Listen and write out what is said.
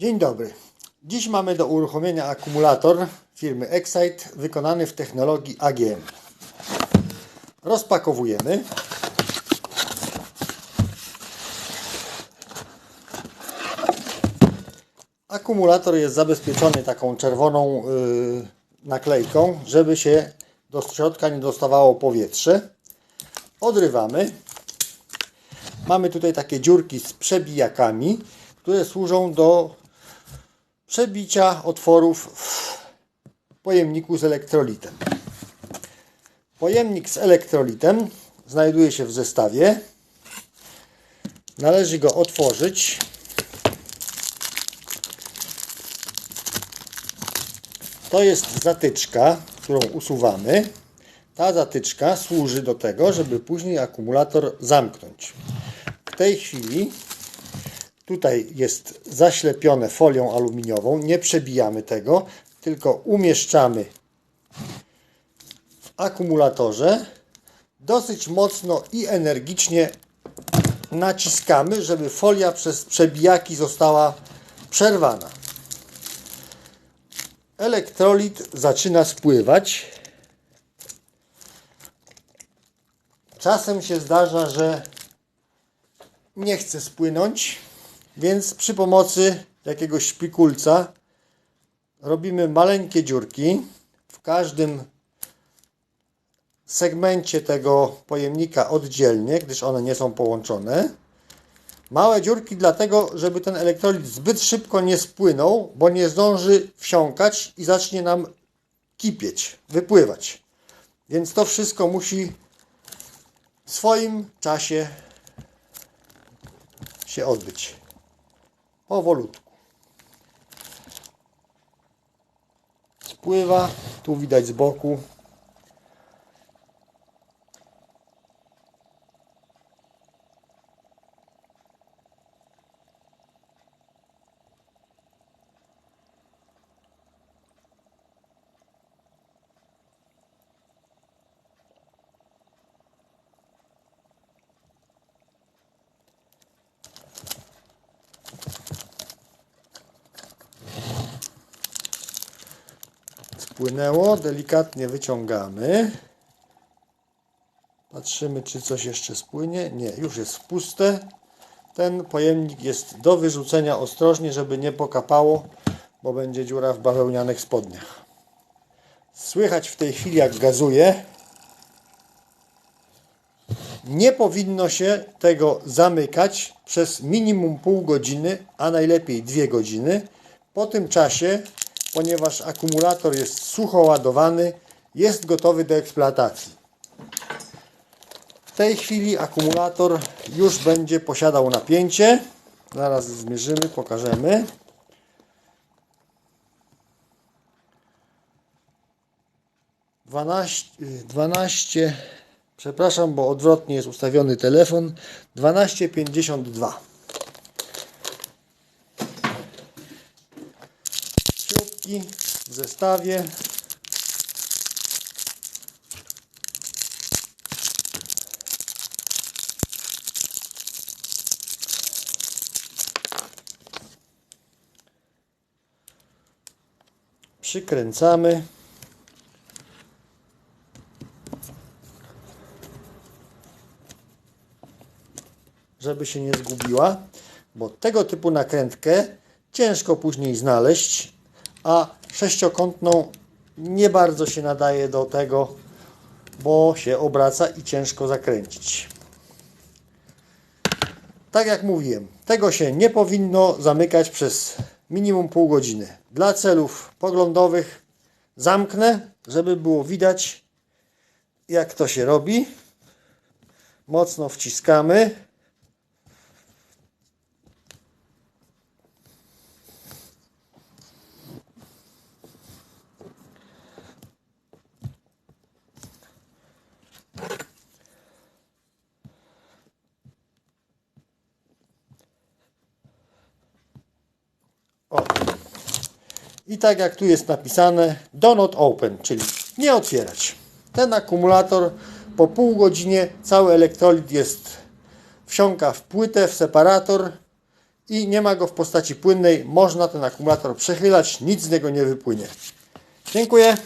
Dzień dobry. Dziś mamy do uruchomienia akumulator firmy Excite wykonany w technologii AGM. Rozpakowujemy. Akumulator jest zabezpieczony taką czerwoną yy, naklejką, żeby się do środka nie dostawało powietrze. Odrywamy. Mamy tutaj takie dziurki z przebijakami, które służą do przebicia otworów w pojemniku z elektrolitem. Pojemnik z elektrolitem znajduje się w zestawie. Należy go otworzyć. To jest zatyczka, którą usuwamy. Ta zatyczka służy do tego, żeby później akumulator zamknąć. W tej chwili tutaj jest zaślepione folią aluminiową. Nie przebijamy tego, tylko umieszczamy w akumulatorze. Dosyć mocno i energicznie naciskamy, żeby folia przez przebijaki została przerwana. Elektrolit zaczyna spływać. Czasem się zdarza, że nie chce spłynąć, więc przy pomocy jakiegoś szpikulca robimy maleńkie dziurki w każdym segmencie tego pojemnika oddzielnie, gdyż one nie są połączone. Małe dziurki dlatego, żeby ten elektrolit zbyt szybko nie spłynął, bo nie zdąży wsiąkać i zacznie nam kipieć, wypływać. Więc to wszystko musi w swoim czasie się odbyć. Powolutku. Spływa, tu widać z boku. Spłynęło, delikatnie wyciągamy. Patrzymy, czy coś jeszcze spłynie. Nie, już jest puste. Ten pojemnik jest do wyrzucenia ostrożnie, żeby nie pokapało, bo będzie dziura w bawełnianych spodniach. Słychać w tej chwili, jak gazuje. Nie powinno się tego zamykać przez minimum pół godziny, a najlepiej dwie godziny. Po tym czasie ponieważ akumulator jest sucho ładowany, jest gotowy do eksploatacji. W tej chwili akumulator już będzie posiadał napięcie. Zaraz zmierzymy, pokażemy. Dwanaście, 12 przepraszam, bo odwrotnie jest ustawiony telefon. 12,52. W zestawie. Przykręcamy. Żeby się nie zgubiła, bo tego typu nakrętkę ciężko później znaleźć a sześciokątną nie bardzo się nadaje do tego, bo się obraca i ciężko zakręcić. Tak jak mówiłem, tego się nie powinno zamykać przez minimum pół godziny. Dla celów poglądowych zamknę, żeby było widać jak to się robi. Mocno wciskamy. I tak jak tu jest napisane, do not open, czyli nie otwierać. Ten akumulator po pół godzinie cały elektrolit jest wsiąka w płytę, w separator i nie ma go w postaci płynnej. Można ten akumulator przechylać, nic z niego nie wypłynie. Dziękuję.